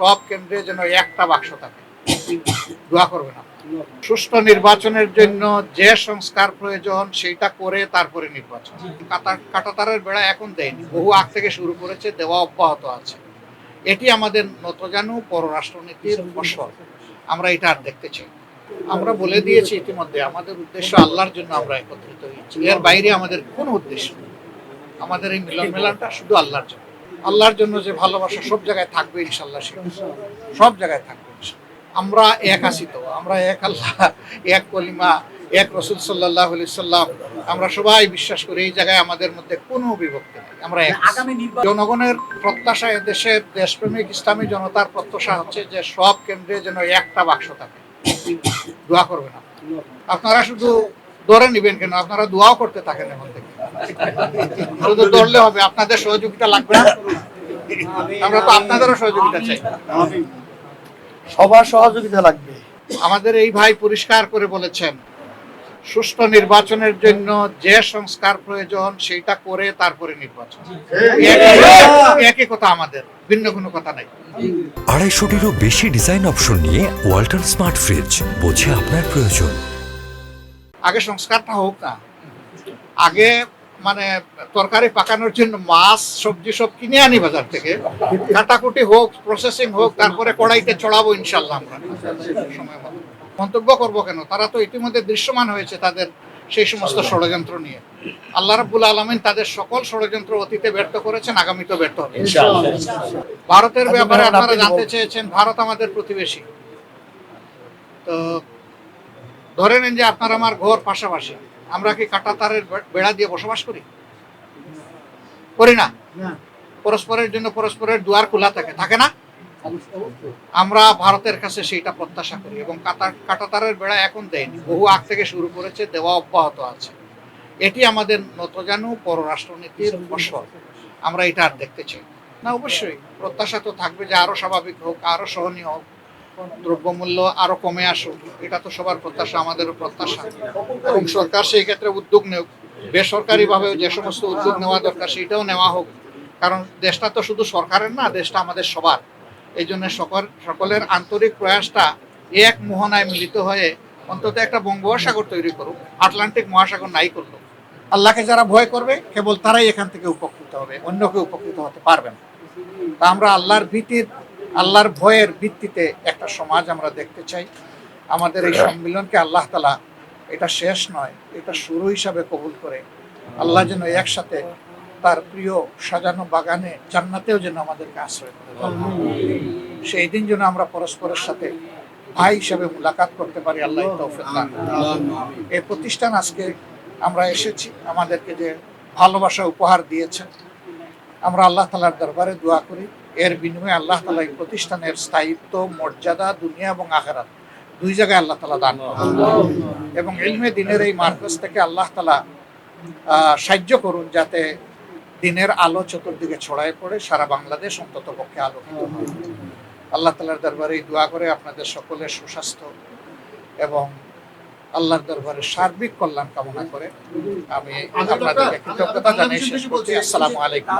সব কেন্দ্রে যেন একটা বাক্স থাকে। দোয়া করবেন আপনি। সুষ্ঠু নির্বাচনের জন্য যে সংস্কার প্রয়োজন, সেইটা করে তারপরে নির্বাচন। কাটা- কাটাতারের বেড়া এখন দেয়নি। বহু আগ থেকে শুরু করেছে, দেওয়া অব্যাহত আছে। এটি আমাদের নতজানু পররাষ্ট্রনীতির ফসল। আমরা এটা আর দেখতে চাই আমরা বলে দিয়েছি ইতিমধ্যে, আমাদের উদ্দেশ্য আল্লাহর জন্য আমরা একত্রিত হয়েছি। এর বাইরে আমাদের কোন উদ্দেশ্য আমাদের এই মিলন মেলানটা শুধু আল্লাহর জন্য। আল্লাহর জন্য যে ভালোবাসা সব জায়গায় থাকবে ইনশাল্লাহ সব জায়গায় থাকবে আমরা এক আছি তো আমরা এক আল্লাহ এক কলিমা এক রসুল সাল্লাহ সাল্লাম। আমরা সবাই বিশ্বাস করি এই জায়গায় আমাদের মধ্যে কোনো বিভক্তি নেই আমরা আগামী জনগণের প্রত্যাশা দেশের দেশপ্রেমিক ইসলামী জনতার প্রত্যাশা হচ্ছে যে সব কেন্দ্রে যেন একটা বাক্স থাকে। দোয়া করবেন আপনি। আপনারা শুধু ধরে নিবেন কেন আপনারা দোয়াও করতে থাকেন এখন থেকে। শুধু ধরলে হবে আপনাদের সহযোগিতা লাগবে না। আমরা তো আপনাদেরও সহযোগিতা চাই। সবার সহযোগিতা লাগবে। আমাদের এই ভাই পরিষ্কার করে বলেছেন সুষ্ঠু নির্বাচনের জন্য যে সংস্কার প্রয়োজন সেইটা করে তারপরে নির্বাচন। একই- একই কথা আমাদের ভিন্ন কোনো কথা নাই। আড়াইশোটিরও বেশি ডিজাইন অপশন নিয়ে ওয়াল্টন স্মার্ট ফ্রিজ বোঝে আপনার প্রয়োজন। আগে সংস্কারটা হোক না আগে মানে তরকারি পাকানোর জন্য মাছ, সবজি সব কিনে আনি বাজার থেকে। কাটাকুটি হোক প্রসেসিং হোক, তারপরে কড়াইতে চড়াবো ইনশাল্লাহ আমরা। সময় মতো মন্তব্য করব কেন? তারা তো ইতিমধ্যে দৃশ্যমান হয়েছে তাদের সেই সমস্ত ষড়যন্ত্র নিয়ে। আল্লাহ রাব্বুল আলমিন তাদের সকল ষড়যন্ত্র অতীতে ব্যর্থ করেছেন, আগামীতেও ব্যর্থ ভারতের ব্যাপারে আপনারা জানতে চেয়েছেন, ভারত আমাদের প্রতিবেশী। তো ধরে নেন যে আপনার আমার ঘর পাশাপাশি আমরা কি কাটা তারের বেড়া দিয়ে বসবাস করি? করি না? পরস্পরের জন্য পরস্পরের দুয়ার খোলা থাকে থাকে না? আমরা ভারতের কাছে সেইটা প্রত্যাশা করি এবং কাটা কাটাতারের বেড়া এখন দেয়নি বহু আগ থেকে শুরু করেছে দেওয়া অব্যাহত আছে। এটি আমাদের নতজানু পররাষ্ট্রনীতির ফসল আমরা এটা আর দেখতে চাই না অবশ্যই প্রত্যাশা তো থাকবে যে আরও স্বাভাবিক হোক আরও সহনীয় হোক। দ্রব্যমূল্য আরও কমে আসুক, এটা তো সবার প্রত্যাশা, আমাদেরও প্রত্যাশা। এবং সরকার সেই ক্ষেত্রে উদ্যোগ নেওক বেসরকারিভাবেও যে সমস্ত উদ্যোগ নেওয়া দরকার, সেটাও নেওয়া হোক। কারণ দেশটা তো শুধু সরকারের না, দেশটা আমাদের সবার। এই জন্য সকল সকলের আন্তরিক প্রয়াসটা এক মোহনায় মিলিত হয়ে অন্তত একটা বঙ্গোপসাগর তৈরি করুক, আটলান্টিক মহাসাগর নাই করল। আল্লাহকে যারা ভয় করবে, কেবল তারাই এখান থেকে উপকৃত হবে অন্য কেউ উপকৃত হতে পারবে না। তা আমরা আল্লাহর ভীতির আল্লাহর ভয়ের ভিত্তিতে একটা সমাজ আমরা দেখতে চাই। আমাদের এই সম্মিলনকে আল্লাহ তালা এটা শেষ নয়, এটা শুরু হিসাবে কবুল করে। আল্লাহ যেন একসাথে তার প্রিয় সাজানো বাগানে, জান্নাতেও যেন আমাদেরকে আশ্রয় সেই দিন যেন আমরা পরস্পরের সাথে ভাই হিসাবে মুলাকাত করতে পারি, আল্লাহ এই প্রতিষ্ঠান আজকে আমরা এসেছি, আমাদেরকে যে ভালোবাসা উপহার দিয়েছেন। আমরা আল্লাহ তালার দরবারে দোয়া করি। এর বিনিময়ে আল্লাহ তালা এই প্রতিষ্ঠানের স্থায়িত্ব মর্যাদা দুনিয়া এবং আখেরাত দুই জায়গায় আল্লাহ তালা দান করুন। এবং ইলমে দিনের এই মার্কাজ থেকে আল্লাহ তালা সাহায্য করুন যাতে দিনের আলো চতুর্দিকে ছড়ায় পড়ে সারা বাংলাদেশ অন্তত পক্ষে আলোকিত হয়। আল্লাহ তালার দরবারে এই দোয়া করে আপনাদের সকলের সুস্বাস্থ্য এবং আল্লাহর দরবারে সার্বিক কল্যাণ কামনা করে আমি আপনাদেরকে কৃতজ্ঞতা জানাই শেষ করছি। আসসালামু আলাইকুম।